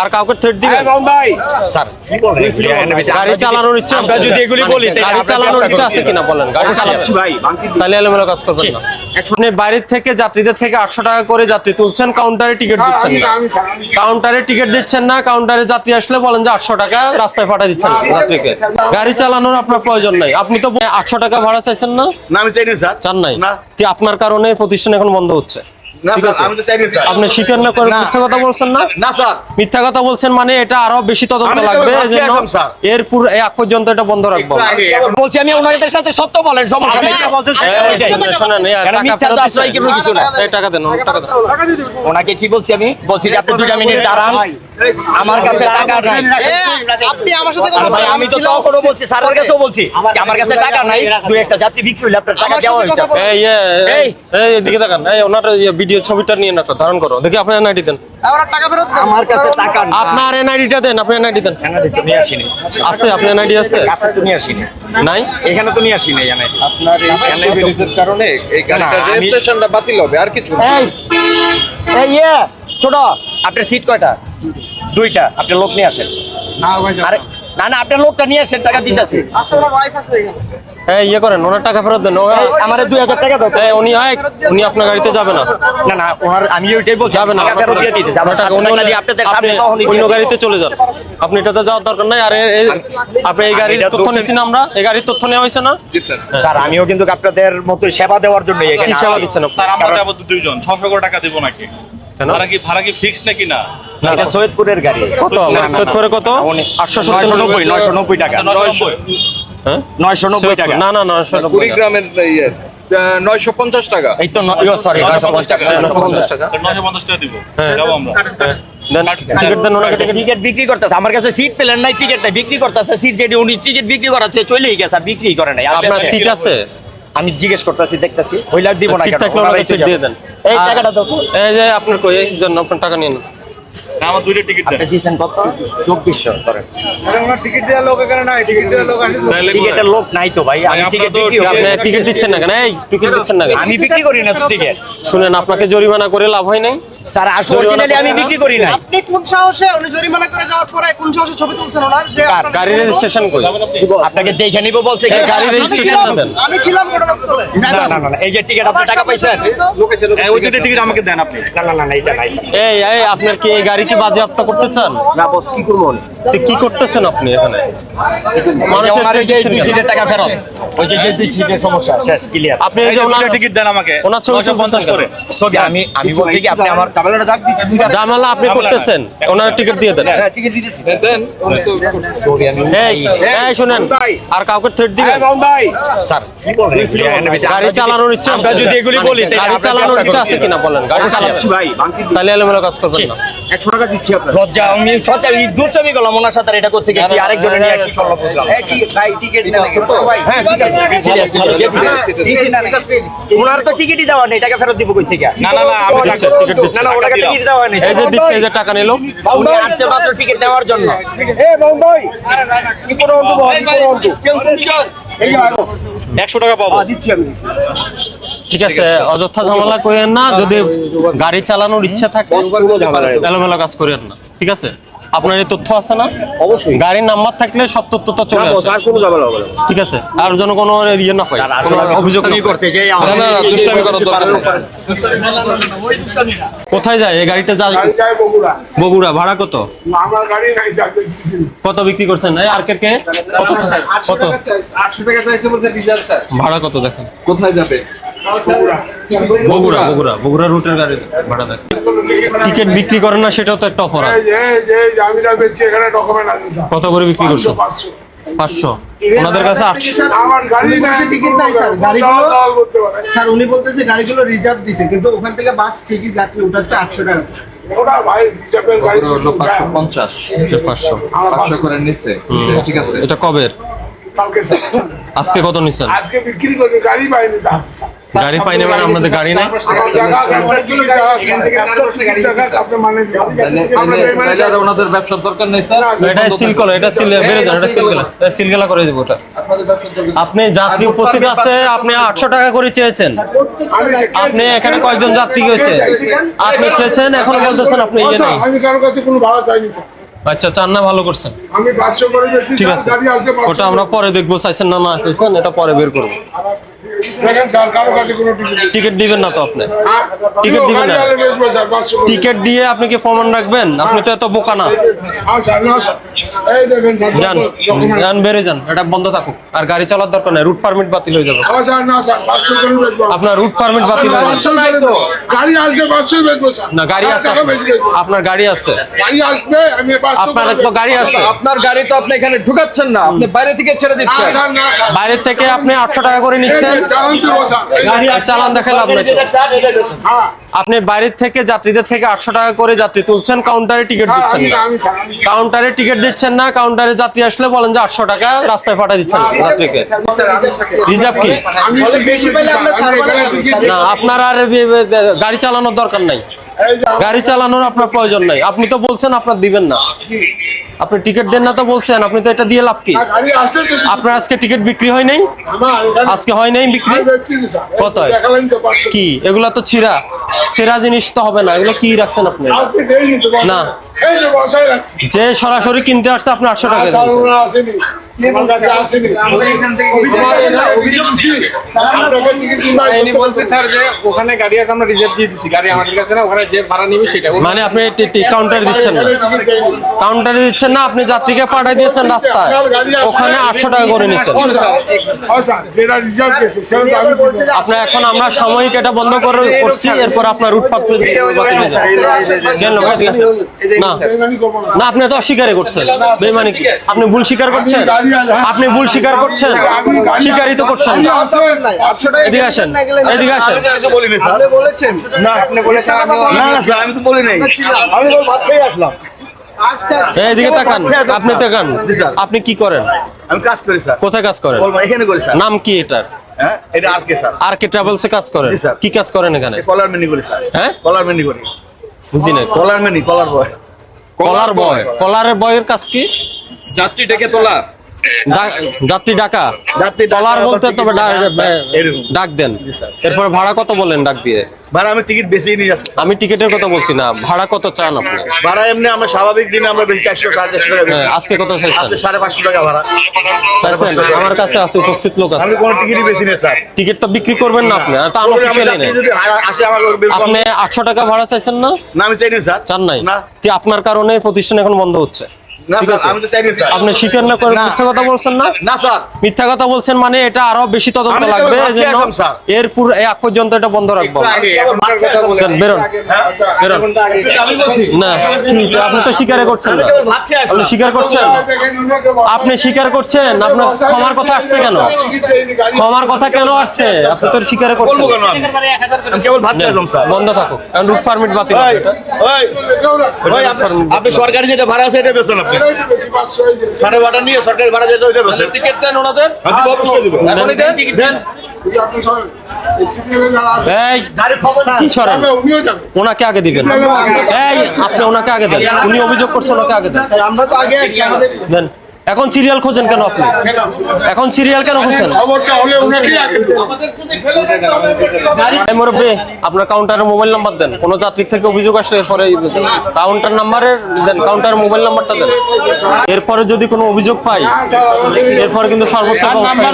আর কাউকে থ্রেট দিবেন? হ্যাঁ ভাই। স্যার গাড়ি চালানোর ইচ্ছা আমরা যদি এগুলি মানে বলি, গাড়ি চালানোর ইচ্ছা আছে কিনা বলেন গাড়ি চালাচ্ছি ভাই তাহলে এলোমেলো কাজ করবেন না। আপনি বাইরের থেকে যাত্রীদের থেকে আটশো টাকা করে যাত্রী তুলছেন কাউন্টারে টিকিট দিচ্ছেন না। কাউন্টারে টিকিট দিচ্ছেন না কাউন্টারে যাত্রী আসলে বলেন যে আটশো টাকা রাস্তায় পাঠিয়ে দিচ্ছেন যাত্রীকে। গাড়ি চালানোর আপনার প্রয়োজন নাই। আপনি তো আটশো টাকা ভাড়া চাইছেন না? না আমি চাই না স্যার। চান নাই? না। কি আপনার কারণে প্রতিষ্ঠান এখন বন্ধ হচ্ছে? আমি তো চাই না স্যার। আপনি স্বীকার না করে মিথ্যা কথা বলছেন না? না স্যার। মিথ্যা কথা বলছেন মানে এটা আরও বেশি তদন্ত লাগবে ভাবছি এজন্য এখন, স্যার। এর পুরো এক পর্যন্ত এটা বন্ধ রাখব বলছি আমি ওনাদের সাথে সত্য বলেন সমস্যা নেই। শোনেন, শোনেন, এই কেন টাকা মিথ্যা তো দিচ্ছেন? কি কিছু না? টাকা দেন টাকা দেন। ওনাকে কি বলছি আমি? বলছি যে আপনি দুইটা মিনিট দাঁড়ান। আমার কাছে টাকা নাই। আপনি আমার সাথে কথা বলেন আমি তো তখনও বলছি স্যারের কাছেও বলছি আমার কাছে টাকা নাই দুই একটা যাত্রী বিক্রি হইলে আপনার টাকা দেওয়া সাথে এই এই এই এদিকে দেখান এই ওনার ভিডিও ছবিটা নিয়ে না ধারণ করো। দেখি আপনার এনআইডি দেন। আমার টাকা ফেরত দেন। আমার কাছে টাকা নাই। আপনার এনআইডিটা দেন আপনি এনআইডি দেন। এখানে তো নিয়ে আসিনি। আছে আপনার এনআইডি আছে? কাছে তো নিয়ে আসিনি। নাই? এখানে তো নিয়ে আসিনি এখানে আপনার এই এনআই কারণে এই গাড়িটার রেজিস্ট্রেশনটা বাতিল হবে আর কিছু না। এই এই ইয়ে ছোট আপনার সিট কয়টা? দুইটা আপনি লোক নিয়ে আসেন। আরে না। না আপনার লোকটা নিয়ে আসেন টাকা দিতেছি। আছে আমার ওয়াইফ আছে এখানে। এই ইয়ে করেন ওনার টাকা ফেরত দেন। আমার দুই হাজার টাকা দাও। উনি আপনার গাড়িতে যাবে না। না না ওনার আমি ওইটাই বলছি যাবে না টাকা ফেরত দিয়ে দিতেছি আমার টাকা অন্য আপনাদের সামনে আপনি অন্য গাড়িতে চলে যান। আপনি এটাতে যাওয়ার দরকার নাই আর আপনি এই গাড়ির তথ্য দোকানে- না আমরা? এই গাড়ির তথ্য নেওয়া হয়েছে না? জি স্যার। স্যার আমিও কিন্তু আপনাদের মতো সেবা দেওয়ার জন্য এখানে সেবা। দিচ্ছেন স্যার আমরা যাব দুইজন। ছশো করে টাকা দিব নাকি? ভাড়া কি ভাড়া কি ফিক্সড নাকি না? না, এটা সৈয়দপুরের গাড়ি। কত। সৈয়দপুরে কত? উনি- আটশো নয়শো নব্বই নয়শো নব্বই টাকা। নশো নব্বই নয়শো নব্বই টাকা। না না নয়শো নব্বই টাকা। কুড়িগ্রামের নয়শো পঞ্চাশ টাকা। এই তো সরি নয়শো পঞ্চাশ টাকা নয়শো পঞ্চাশ টাকা। নশো পঞ্চাশ টাকা দিব। যাব আমরা। টিকিট দেন ওনাকে। টিকিট টিকিট বিক্রি করতেছে। আমার কাছে সিট পেলেন নাই টিকিট নাই বিক্রি করতেছে। সিট যেটি উনি টিকিট বিক্রি করাচ্ছে চলেই গেছে আর বিক্রি করে নাই। আপনার সিট আছে? আমি জিজ্ঞেস করতেছি দেখতেছি। হইলে দিব না সিট থাকলে ওনারাই ওনাকে তো সিট দিয়ে দেন। এই টাকাটা দাও এই যে আপনার কই এই জন্য আপনার টাকা নিয়ে আমার দুইটা টিকিট দেন। দিয়েছেন কত? চব্বিশশো ধরেন। টিকিট দেওয়ার লোক এখানে নাই টিকিট দেওয়ার লোক টিকিটের লোক নাই তো ভাই আমি টিকিট টিকিট দিচ্ছেন না কেন? এই টিকিট দিচ্ছেন না কেন? আমি বিক্রি করি না টিকিট শুনেন আপনাকে জরিমানা করে লাভ হয় নাই? স্যার আসলে অরিজিনালি আমি বিক্রি করি নাই। আপনি কোন সাহসে উনি জরিমানা করে যাওয়ার পরে কোন সাহসে ছবি তুলছেন ওনার? যে আপনার- গাড়ি রেজিস্ট্রেশন কই? আপনাকে দেখে নিব বলছে কি? গাড়ি রেজিস্ট্রেশন ছিলাম- দেন। আমি ছিলাম ঘটনাস্থলে। না না না, না এই যে টিকিট আপনি টাকা পাইছেন ওই টিকিট আমাকে দেন আপনি। না না না না, এইটা নাই। এই এই আপনার কি এই গাড়ি কি বাজেয়াপ্ত করতে চান? না বস কি করব কি করতেছেন আপনি এখানে? মানুষের মানুষের ওই যে দিচ্ছেন দুই কেন? সিটের টাকা ফেরত। ওই যে যে দুই সিটের সমস্যা শেষ ক্লিয়ার আপনি এই এই যে যে ওনার টিকিট দেন আমাকে। ওনার ছবি পঞ্চাশ করে। ছবি আমি আমি বলছি কি আপনি আমার দিচ্ছি জামালা আপনি করতেছেন? ওনার টিকিট দিয়ে দেন। টিকিট দিতেছি দেন উনি তো ছবি আমি এই এই শুনেন আর কাউকে থ্রেট দিবেন? হ্যাঁ মামুন ভাই। স্যার কি বলেন? গাড়ি চালানোর ইচ্ছা আমরা? যদি এগুলি মানে বলি, গাড়ি চালানোর ইচ্ছা আছে কিনা বলেন? গাড়ি চালাচ্ছি চালাচ্ছি ভাই তাহলে কাজ করবেন না। একশো টাকা দিচ্ছি আপনার লজ্জা আমি সত্যি দুষ্টামি করলাম এটা করতে গিয়ে কি আরেকজনের নিয়ে কি করল হ্যাঁ ওনার তো টিকিটই দেওয়া নেই টাকা ফেরত দিব কই থেকে না না না আমি টিকিট দিচ্ছে। না টিকিট দেওয়া নেই এই যে দিচ্ছে এই যে টাকা নিল উনি আসছে মাত্র টিকিট নেওয়ার জন্য এ কি করে অন্তু ভাই বস। একশো টাকা পাবো দিচ্ছি আমি ঠিক আছে অযথা ঝামেলা করেন না যদি গাড়ি চালানোর ইচ্ছা থাকে এলোমেলো কাজ করেন না ঠিক আছে আপনার এই তথ্য আছে না? অবশ্যই। গাড়ির নাম্বার থাকলে সব তথ্য তো চলে আসে। আর কোনো ঝামেলা হবে না। ঠিক আছে? আর যেন কোনো ইয়ে না হয় স্যার কোনো অভিযোগ না করতে যাই না না না, দুষ্টামি করার দরকার। কোথায় যায়? এই গাড়িটা যায় বগুড়া। বগুড়া ভাড়া কত? আমার গাড়ি নাই স্যার কত বিক্রি করছেন? এই আর কে কে? কত? কত আটশো টাকা চাইছে বলছে রিজার্ভ স্যার। ভাড়া কত দেখেন? কোথায় যাবে? বগুড়া বগুড়া বগুড়া রুটের গাড়ি ভাড়া দেখেন টিকিট বিক্রি করেন না সেটাও তো একটা অপরাধ। কত করে বিক্রি করছ? পাঁচশো ওনাদের কাছে আটশো। আমার গাড়ি নাই টিকিট স্যার, উনি বলতেছে গাড়িগুলো রিজার্ভ দিছে কিন্তু ওখান থেকে বাস ঠিকই যাত্রী উঠাচ্ছে আটশো টাকা। এটা কবের? কালকে স্যার। আজকে কত নিচ্ছেন আজকে বিক্রি করে গাড়ি পাইনি দাম স্যার গাড়ি পাইনি মানে আপনাদের গাড়ি নাই মানে ওনাদের ব্যবসার দরকার নেই স্যার। এটা সিল করো এটা সিল বেড়ে যান এটা সিল গেলা সিল গেলা করে দেবো ওটা। আপনি যাত্রী উপস্থিত আছে আপনি আটশো টাকা করে চেয়েছেন। আপনি এখানে কয়জন যাত্রী হয়েছে আপনি চেয়েছেন এখন বলতেছেন আপনি ইয়ে নেই। আমি কারও কাছে কোনো ভাড়া চাইনি স্যার। আচ্ছা চান না ভালো করছেন আমি করে ঠিক আছে ওটা আমরা পরে দেখব চাইছেন না না চাইছেন এটা পরে বের করব দেখেন স্যার কারও কাছে কোনো টিকিট দিবেন না তো আপনি হ্যাঁ? টিকিট দিবেন না? গাড়ি আনলে বেচবো স্যার, 500 করে। টিকিট দিয়ে আপনি কি প্রমাণ রাখবেন আপনি তো এত বোকা না হ্যাঁ স্যার, না স্যার। এই যান যান বেড়ে যান এটা বন্ধ থাকুক। আর গাড়ি চালার দরকার নেই রুট পারমিট বাতিল হয়ে যাবে। হ্যাঁ স্যার, না স্যার, 500 করে বেচবো। আপনার রুট পারমিট বাতিল হয়ে যাবে। 500 করে বেচবো। গাড়ি আসলে 500 বেচবো না গাড়ি আছে টাকা বেশি বেচবো। আপনার গাড়ি আছে। গাড়ি আসবে, আমি 500 আপনার তো গাড়ি আছে। আপনার গাড়ি তো আপনি এখানে ঢুকাচ্ছেন না আপনি বাইরে থেকে ছেড়ে দিচ্ছেন। স্যার, না স্যার। বাইরের থেকে আপনি আটশো টাকা করে নিচ্ছেন। চালান না হ্যাঁ, আপনি বাইরের থেকে যাত্রীদের থেকে আটশো টাকা করে যাত্রী তুলছেন কাউন্টারে টিকিট হ্যাঁ, দিচ্ছেন আমি না। আমি স্যার, আমি- কাউন্টারে টিকিট দিচ্ছেন না কাউন্টারে যাত্রী আসলে বলেন যে আটশো টাকা রাস্তায় পাঠা দিচ্ছেন। যাত্রীকে। রিজার্ভ কি? না আপনার আর গাড়ি চালানোর দরকার নাই। গাড়ি চালানোর আপনার প্রয়োজন নাই। আপনি তো বলছেন আপনার দিবেন না। আপনি টিকিট দেন না তো বলছেন আপনি তো এটা দিয়ে লাভ কি? আপনার আজকে টিকিট বিক্রি হয় নাই? আজকে হয় নাই বিক্রি? কত? দেখালেন তো 500 কি? এগুলা তো ছিঁড়া। ছিঁড়া জিনিস তো হবে না। এগুলো কি রাখছেন আপনি। না। যে যে সরাসরি কিনতে আসছে আপনি আটশো টাকা ওখানে গাড়ি আছে আমরা রিজার্ভ দিয়ে গাড়ি আমাদের কাছে না ওখানে যে ভাড়া নিবে সেটা মানে আপনি কাউন্টারে দিচ্ছেন না। কাউন্টারে দিচ্ছেন আপনি যাত্রীকে পাঠিয়ে দিচ্ছেন রাস্তায় ওখানে আটশো টাকা করে নিচ্ছেন। আপনার এখন আমরা সাময়িক এটা বন্ধ করে করছি এরপর আপনার রুট হয়ে না আপনি তো অস্বীকারই করছেন বেমানি কি আপনি ভুল স্বীকার করছেন আপনি ভুল স্বীকার করছেন? স্বীকারই তো করছেন গাড়ি না। আসে, 500 টাকা এদিকে আসেন এদিকে আসেন। কিছু বলিনি স্যার। বলেছেন। না আপনি বলেছেন না না স্যার আমি তো বলি নাই আমি তো ভাত খেয়ে আসলাম। আচ্ছা। তাকান আপনি তাকান। আপনি কি করেন? আমি কাজ করি স্যার। কোথায় কাজ করেন? এখানে করি স্যার। নাম কি এটার? হ্যাঁ এটা আর কে স্যার? আর ট্রাভেলসে কাজ করেন? কি কাজ করেন এখানে? কলার মেনি করি স্যার। হ্যাঁ? কলার মেনি করি। বুঝি না কলার মেনি কলার বয়। কলার বয়। কলারের বয়ের কাজ কি? যাত্রী ডেকে তোলা। যাত্রী ডাকা। কলার বলতে তবে দেওয়া, এরকম। ডাক দেন। এরপর ভাড়া কত বলেন ডাক দিয়ে? ভাড়া আমি টিকিট বেশি নিয়ে যাচ্ছি আমি টিকিটের কথা বলছি না ভাড়া কত চান আপনি? ভাড়া এমনি আমরা স্বাভাবিক দিনে আমরা বেশি চারশো সাড়ে চারশো টাকা হ্যাঁ, আজকে কত চাইছেন? সাড়ে পাঁচশো টাকা ভাড়া। আমার কাছে আছে উপস্থিত লোক আছে। আমি কোনো টিকিটই বেশি নেই স্যার। টিকিট তো বিক্রি করবেন না আপনি আর তা আমার যাত্রী নেই আপনি আটশো টাকা ভাড়া চাইছেন না? না আমি চাইনি স্যার। চান নাই? আপনার কারণে প্রতিষ্ঠান এখন বন্ধ হচ্ছে? না ঠিক স্যার আছে। আমি তো চাইনি স্যার। আপনি স্বীকার না করে না। মিথ্যা কথা বলছেন না? না স্যার। মিথ্যা কথা বলছেন মানে এটা আরও বেশি তদন্ত লাগবে ভাবছি এজন্য এখন, স্যার। এর পুরো এই পর্যন্ত এটা বন্ধ রাখব। বেরোন। বেরোন। না আপনি তো স্বীকারে করছেন না। কেবল ভাত খেয়ে আপনি স্বীকার করছেন? আপনি স্বীকার করছেন? আপনার ক্ষমার কথা আসছে কেন? ক্ষমার কথা কেন আসছে? আপনি তো স্বীকারে করছেন। বলব কেন আমি? আমি কেবল ভাত খেয়ে আসলাম স্যার। বন্ধ থাকুক। এখন রুট পারমিট বাতিল আপনি- আপনি সরকারি যেটা ভাড়া আছে এটা বেছেন আপনি। এই যে বেশি 500 এই যে। সাড়ে বারোটা নিয়ে সরকারি ভাড়া যেতে হবে টিকিট দেন ওনাদের? আমি অবশ্যই দিব। এখনই দেন দেন? এই যে আপনি সরেন। এই সিরিয়ালে যারা আছে, এই গাড়ি খবর কি সরেন? যাবে, উনিও যাবে। ওনাকে আগে দিবেন। এই আপনি ওনাকে আগে দেন। উনি অভিযোগ করছেন ওনাকে আগে দেন। আমরা তো আগে দেন। এখন সিরিয়াল খোঁজেন কেন আপনি? এখন সিরিয়াল কেন মুরব্বী, আপনার কাউন্টারের মোবাইল নাম্বার দেন। কোনো যাত্রী থেকে অভিযোগ আসলে এরপরে কাউন্টার নাম্বারের দেন কাউন্টারের মোবাইল নাম্বারটা দেন। এরপরে যদি কোনো অভিযোগ পাই, এরপরে কিন্তু সর্বোচ্চ ব্যবস্থা।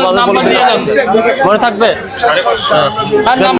মনে থাকবে? হ্যাঁ।